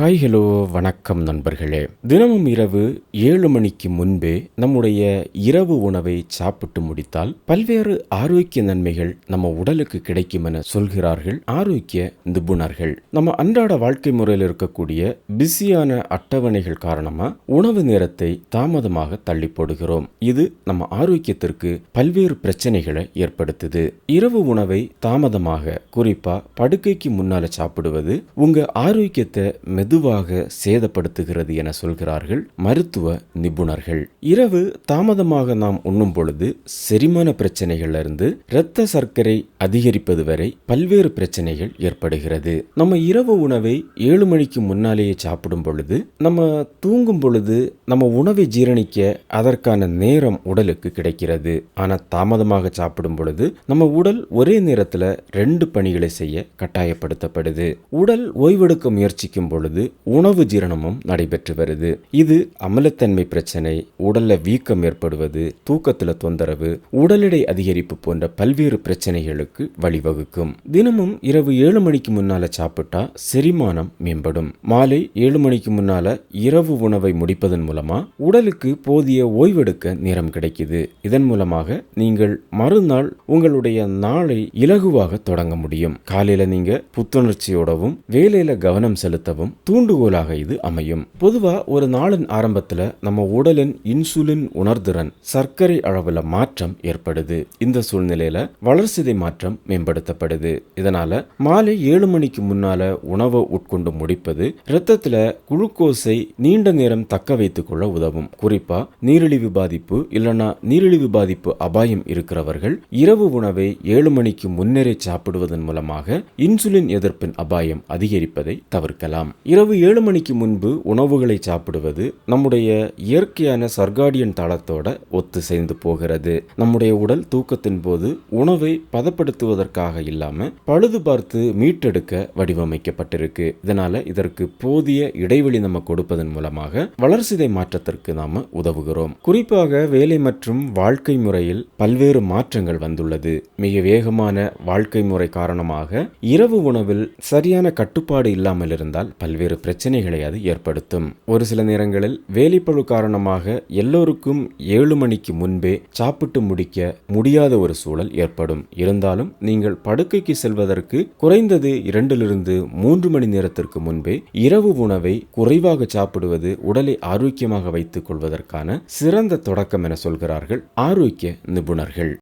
Hi hello வணக்கம் நண்பர்களே. தினமும் இரவு ஏழு மணிக்கு முன்பே நம்முடைய இரவு உணவை சாப்பிட்டு முடித்தால் பல்வேறு ஆரோக்கிய நன்மைகள் நம்ம உடலுக்கு கிடைக்கும் என சொல்கிறார்கள் ஆரோக்கிய நிபுணர்கள். நம்ம அன்றாட வாழ்க்கை முறையில் இருக்கக்கூடிய பிஸியான அட்டவணைகள் காரணமா உணவு நேரத்தை தாமதமாக தள்ளி போடுகிறோம் இது நம்ம ஆரோக்கியத்திற்கு பல்வேறு பிரச்சனைகளை ஏற்படுத்துது. இரவு உணவை தாமதமாக குறிப்பா படுக்கைக்கு முன்னால சாப்பிடுவது உங்க ஆரோக்கியத்தை மெதுவாக சேதப்படுத்துகிறது என சொல்கிறார்கள் மருத்துவ நிபுணர்கள். இரவு தாமதமாக நாம் உண்ணும் பொழுது செரிமான பிரச்சனைகளிலிருந்து இரத்த சர்க்கரை அதிகரிப்பது வரை பல்வேறு பிரச்சனைகள் ஏற்படுகிறது. நம்ம இரவு உணவை ஏழு மணிக்கு முன்னாலேயே சாப்பிடும் பொழுது நம்ம தூங்கும் பொழுது நம்ம உணவை ஜீரணிக்க அதற்கான நேரம் உடலுக்கு கிடைக்கிறது. ஆனால் தாமதமாக சாப்பிடும் பொழுது நம்ம உடல் ஒரே நேரத்தில் ரெண்டு பணிகளை செய்ய கட்டாயப்படுத்தப்படுது. உடல் ஓய்வெடுக்க முயற்சிக்கும் பொழுது உணவு ஜீரணமும் நடைபெற்று வருது. இது அமிலத்தன்மை பிரச்சனை உடல்ல வீக்கம் ஏற்படுவது தூக்கத்துல தொந்தரவு உடல் எடை அதிகரிப்பு போன்ற பல்வேறு பிரச்சனைகளுக்கு வழிவகுக்கும். தினமும் இரவு ஏழு மணிக்கு முன்னால சாப்பிட்டா செரிமானம் மேம்படும். மாலை ஏழு மணிக்கு முன்னால இரவு உணவை முடிப்பதன் மூலமா உடலுக்கு போதிய ஓய்வெடுக்க நேரம் கிடைக்குது. இதன் மூலமாக நீங்கள் மறுநாள் உங்களுடைய நாளை இலகுவாக தொடங்க முடியும். காலையில நீங்க புத்துணர்ச்சியோடவும் வேலையில கவனம் செலுத்தவும் தூண்டுகோலாக இது அமையும். பொதுவா ஒரு நாளின் ஆரம்பத்துல நம்ம உடலின் இன்சுலின் உணர்திறன் சர்க்கரை அளவுல மாற்றம் ஏற்படுது. இந்த சூழ்நிலையில வளர்சிதை மாற்றம் மேம்படுத்தப்படுது. இதனால மாலை ஏழு மணிக்கு முன்னால உணவை உட்கொண்டு முடிப்பது இரத்தத்துல குளுக்கோஸை நீண்ட நேரம் தக்க வைத்துக் கொள்ள உதவும். குறிப்பா நீரிழிவு பாதிப்பு இல்லனா நீரிழிவு பாதிப்பு அபாயம் இருக்கிறவர்கள் இரவு உணவை ஏழு மணிக்கு முன்னரே சாப்பிடுவதன் மூலமாக இன்சுலின் எதிர்ப்பின் அபாயம் அதிகரிப்பதை தவிர்க்கலாம். இரவு ஏழு மணிக்கு முன்பு உணவுகளை சாப்பிடுவது நம்முடைய இயற்கையான சர்காடியன் தாளத்தோட ஒத்து சேர்ந்து போகிறது. நம்முடைய உடல் தூக்கத்தின் போது உணவை பதப்படுத்துவதற்காக இல்லாமல் பழுது பார்த்து மீட்டெடுக்க வடிவமைக்கப்பட்டிருக்கு. இதனால இதற்கு போதிய இடைவெளி நம்ம கொடுப்பதன் மூலமாக வளர்சிதை மாற்றத்திற்கு நாம உதவுகிறோம். குறிப்பாக வேலை மற்றும் வாழ்க்கை முறையில் பல்வேறு மாற்றங்கள் வந்துள்ளது. மிக வேகமான வாழ்க்கை முறை காரணமாக இரவு உணவில் சரியான கட்டுப்பாடு இல்லாமல் இருந்தால் பல்வேறு பல்வேறு பிரச்சனைகளை அது ஏற்படுத்தும். ஒரு சில நேரங்களில் வேலைப்பழு காரணமாக எல்லோருக்கும் ஏழு மணிக்கு முன்பே சாப்பிட்டு முடிக்க முடியாத ஒரு சூழல் ஏற்படும். இருந்தாலும் நீங்கள் படுக்கைக்கு செல்வதற்கு குறைந்தது இரண்டிலிருந்து மூன்று மணி நேரத்திற்கு முன்பே இரவு உணவை குறைவாக சாப்பிடுவது உடலை ஆரோக்கியமாக வைத்துக் கொள்வதற்கான சிறந்த தொடக்கம் என சொல்கிறார்கள் ஆரோக்கிய நிபுணர்கள்.